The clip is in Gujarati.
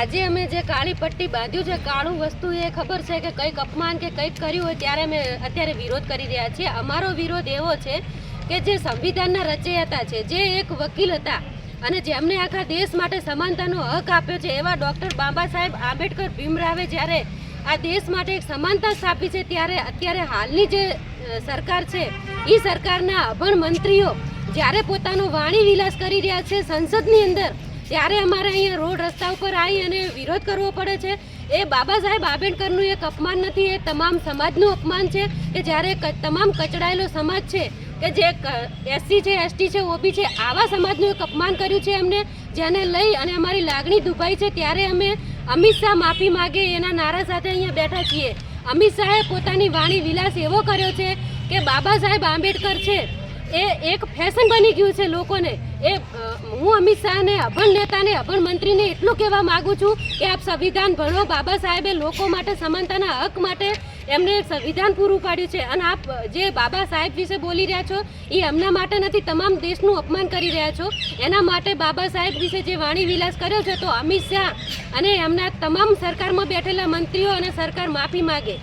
આજે અમે જે કાળી પટ્ટી બાંધ્યું છે, કાળું વસ્તુ એ ખબર છે કે કંઈક અપમાન કે કંઈક કર્યું હોય ત્યારે અમે અત્યારે વિરોધ કરી રહ્યા છીએ. અમારો વિરોધ એવો છે કે જે સંવિધાનના રચયતા છે, જે એક વકીલ હતા અને જેમને આખા દેશ માટે સમાનતાનો હક આપ્યો છે, એવા ડૉક્ટર બાબા સાહેબ આંબેડકર ભીમરાવે જ્યારે આ દેશ માટે એક સમાનતા સ્થાપી છે, ત્યારે અત્યારે હાલની જે સરકાર છે એ સરકારના અભણ મંત્રીઓ જ્યારે પોતાનો વાણી વિલાસ કરી રહ્યા છે, સંસદની અંદર ત્યારે અમારે અહીંયા રોડ રસ્તા ઉપર આવી અને વિરોધ કરવો પડે છે. એ બાબા સાહેબ આંબેડકરનું એક અપમાન નથી, એ તમામ સમાજનું અપમાન છે કે જ્યારે તમામ કચડાયેલો સમાજ છે કે જે એસસી છે, એસટી છે, ઓબી છે, આવા સમાજનું એક અપમાન કર્યું છે એમને. જેને લઈ અને અમારી લાગણી દુભાઈ છે ત્યારે અમે અમિત શાહ માફી માગે, એના નારા સાથે અહીંયા બેઠા છીએ. અમિત શાહે પોતાની વાણી વિલાસ એવો કર્યો છે કે બાબા સાહેબ આંબેડકર છે એ એક ફેશન બની ગયું છે લોકોને. એ હું અમિત શાહને, અભણ નેતાને, અભણ મંત્રીને એટલું કહેવા માગું છું કે આપ સંવિધાન ભણો. બાબા સાહેબે લોકો માટે, સમાનતાના હક માટે એમને સંવિધાન પૂરું પાડ્યું છે. અને આપ જે બાબા સાહેબ વિશે બોલી રહ્યા છો, એ એમના માટે નથી, તમામ દેશનું અપમાન કરી રહ્યા છો. એના માટે બાબા સાહેબ વિશે જે વાણી વિલાસ કર્યો છે, તો અમિત શાહ અને એમના તમામ સરકારમાં બેઠેલા મંત્રીઓ અને સરકાર માફી માગે.